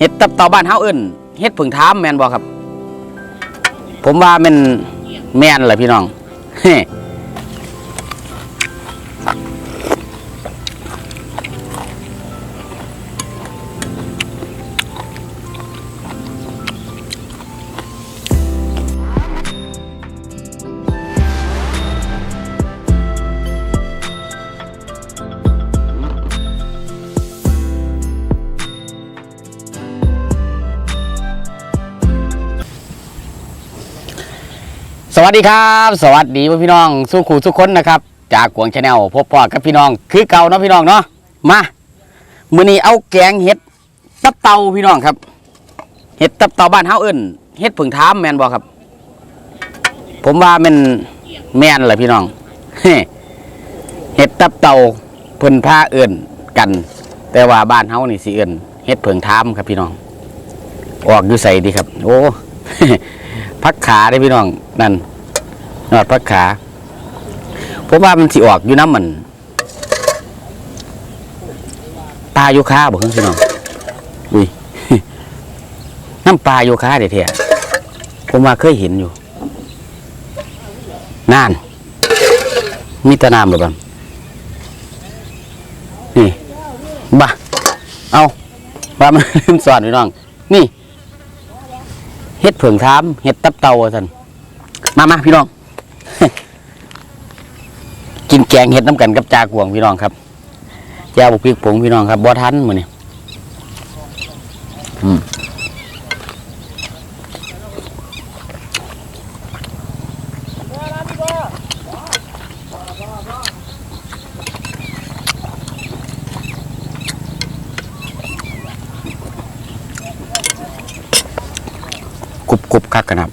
เห็ดตับเต่าบ้านเฮาเอิ้นเห็ดผึ่งท้ามแมนบ่ครับ ผมว่ามันแมนแหละพี่น้อง วัสดีครับ สวัสดีพี่น้องสู้ขู่ทุกคนนะครับ จากกวงชาแนลพบปอกับพี่น้อง คือเก่าเนาะพี่น้องเนาะมามื้อนี้เอาแกงเห็ดตับเตาพี่น้องครับ เห็ดตับเตาบ้านเฮาเอิ้นเห็ดผึ่งท้ามแมนบ่ครับ ผมว่ามันแมนแหละพี่น้องเห็ดตับเตาเพิ่นพาเอิ้นกัน แต่ว่าบ้านเฮานี่สิเอิ้นเห็ดผึ่งท้ามครับพี่น้อง ออกอยู่ใส่ดีครับ โอ้พักขาได้พี่น้องนั่น นอดพักขาผมว่ามันสิออกอยู่น้ำมันปลาโยคาบอกเพิ่งพี่น้องอุ้ยน้ำปลาโยคาเด็ดแท้ผมว่าเคยเห็นอยู่นานมีตะนามหรือเปล่านี่บ้าเอาว่ามันลืมสอนพี่น้อง นี่เห็ดเผิงทามเห็ดตับเตาสันมามาพี่น้อง กินแกงเห็ดน้ำกันกับจากวงพี่น้องครับแจ่วบุกพริกผงพี่น้องครับบ่ทันมือนี่กรุบกรุบคักกันครับ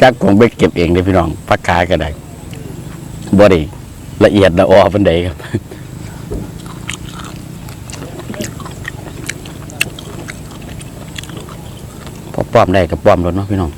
จักคงไปเก็บเองเลยพี่น้องพักคาก็ได้บริละเอียดละออปันเดครับพอป้อมได้กับป้อมรถเนาะพี่น้อง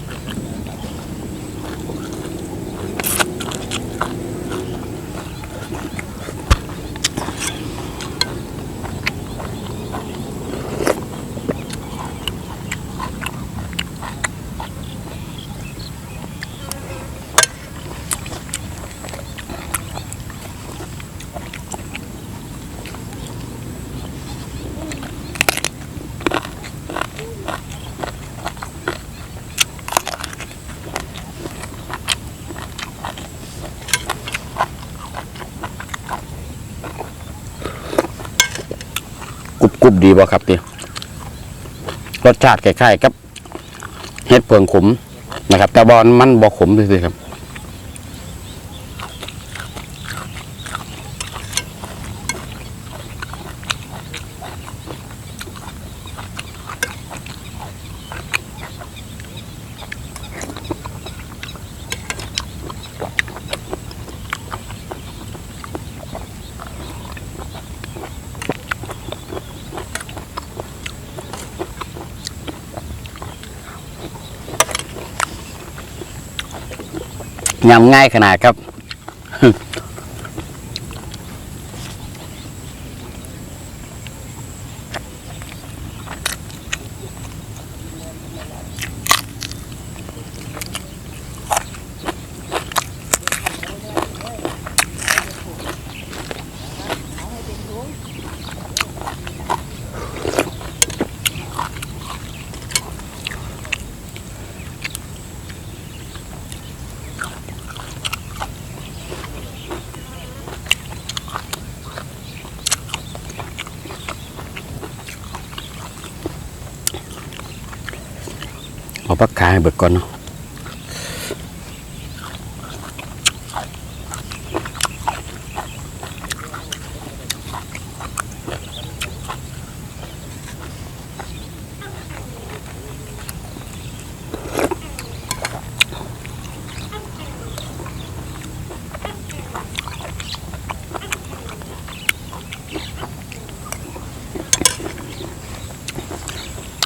กรุบกรุบดีบ่ครับตีรสชาติคล้ายๆกับเห็ดเผืองขมนะครับ แต่บอลมันบ่ขมเลยครับ ยำง่ายขนาดครับ เอาปักขาให้เบิดก่อนเนาะ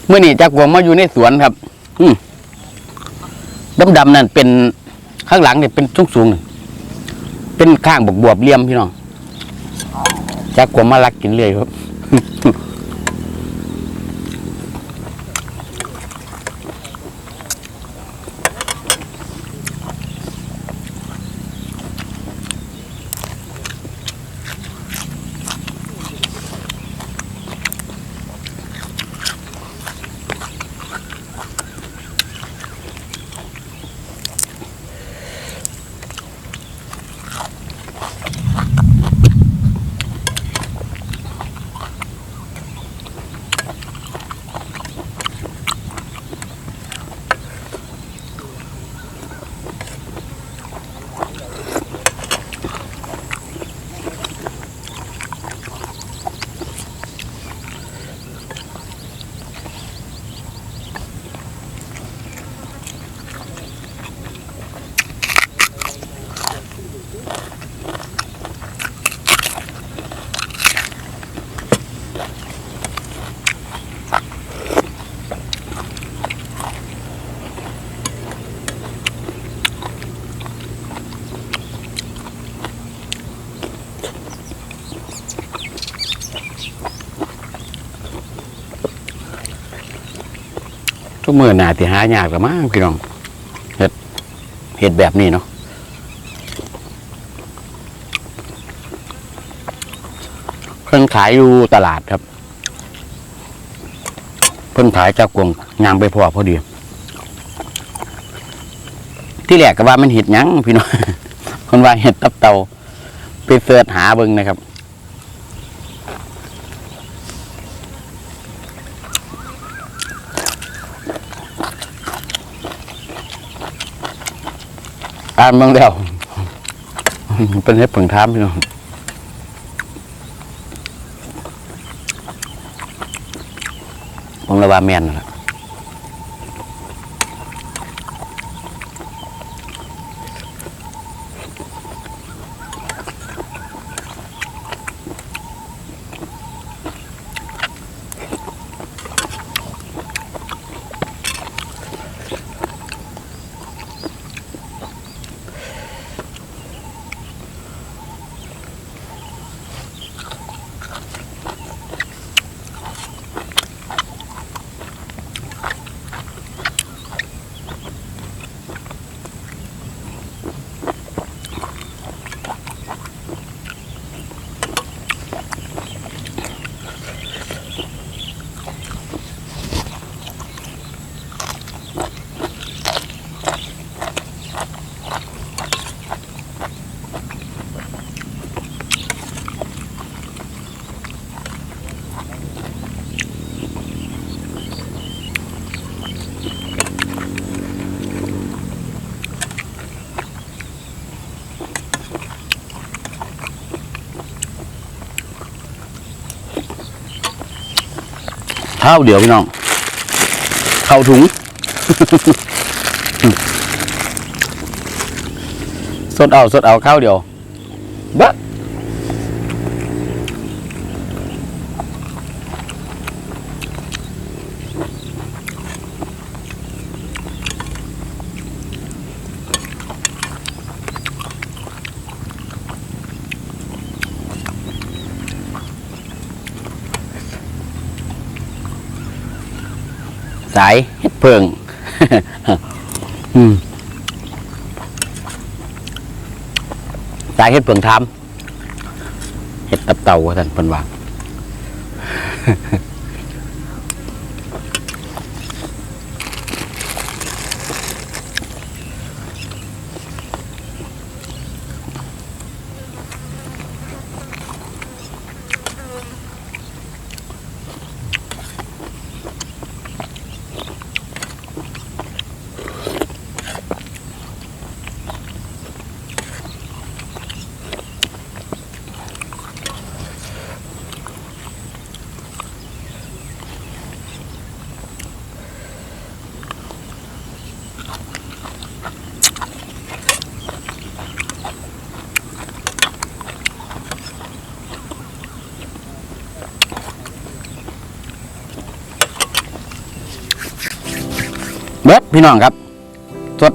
เมื่อนี้จากวงมาอยู่ในสวนครับ อืมดำๆนั่นเป็นข้างหลังเนี่ยเป็นสูงสูงเป็นข้างบกบวบเลี่ยมพี่น้องจากกวมมาลักกินเลยครับ ทุกเมื่อหนาที่หายากละมั้งพี่น้องเห็ดเห็ดแบบนี้เนาะ พิ่นขายอยู่ตลาดครับ เพิ่นขายจากกวงงามไปพอพอดีที่แรกก็ว่ามันเห็ดยังพี่น้องคนว่าเห็ดตับเตาไปเสิร์ชหาเบิ่งนะครับ อ่านเบิ่งแล้วเป็นเห็ดผงทามพี่น้องผม ระว่าแม่นนั่นล่ะ ข้าวเดียวพี่น้องเข้าถุง สดเอาสดเอาข้าวเดียว สายเห็ดเพิงอืมสายเห็ดเพิงทำเห็ดตับเต่าท่านเป็นว่า บิดพี่น้องครับสด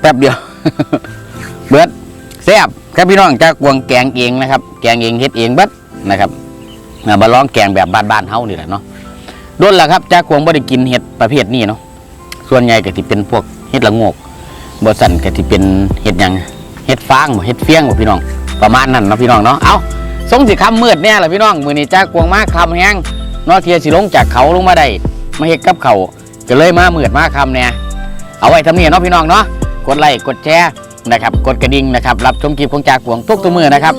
แป๊บเดียว เบิดแซ่บครับพี่น้องจากวงแกงเองนะครับ แกงเองเฮ็ดเองเบิดนะครับอ่ามาลองแกงแบบบ้านๆเฮานี่แหละเนาะโดนล้วครับจากวงบ่ได้กินเห็ดประเภทนี้เนาะส่วนใหญ่ก็สิเป็นพวกเห็ดละโงกบ่สั่นก็สิเป็นเห็ดยังเห็ดฟางบ่เห็ดเฟี้ยงบ่พี่น้องประมาณนั้นเนาะพี่น้องเนาะเอาสงสิคำมืดแน่ล่ะพี่น้องมื้อนี้จากวงมาคำแฮงเนาะเทียสิลงจากเขาลงมาได้มาเฮ็ดกับเขา ก็เลยมามืดมาคำเนี่ยเอาไว้ทำเนี่เนาะพี่น้องเนาะกดไลค์กดแชร์นะครับกดกระดิ่งนะครับรับชมคลิปของจากขวงทุกตัวมือนะครับ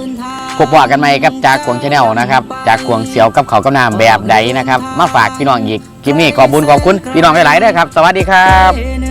พบว่ากันใหม่กับจากขวงชาแนลนะครับจากขวงเสียวกับเขากับน้ำแบบใดนะครับมาฝากพี่น้องอีกคลิปนี้ขอบุญขอบคุณพี่น้องหลายๆด้วยครับ สวัสดีครับ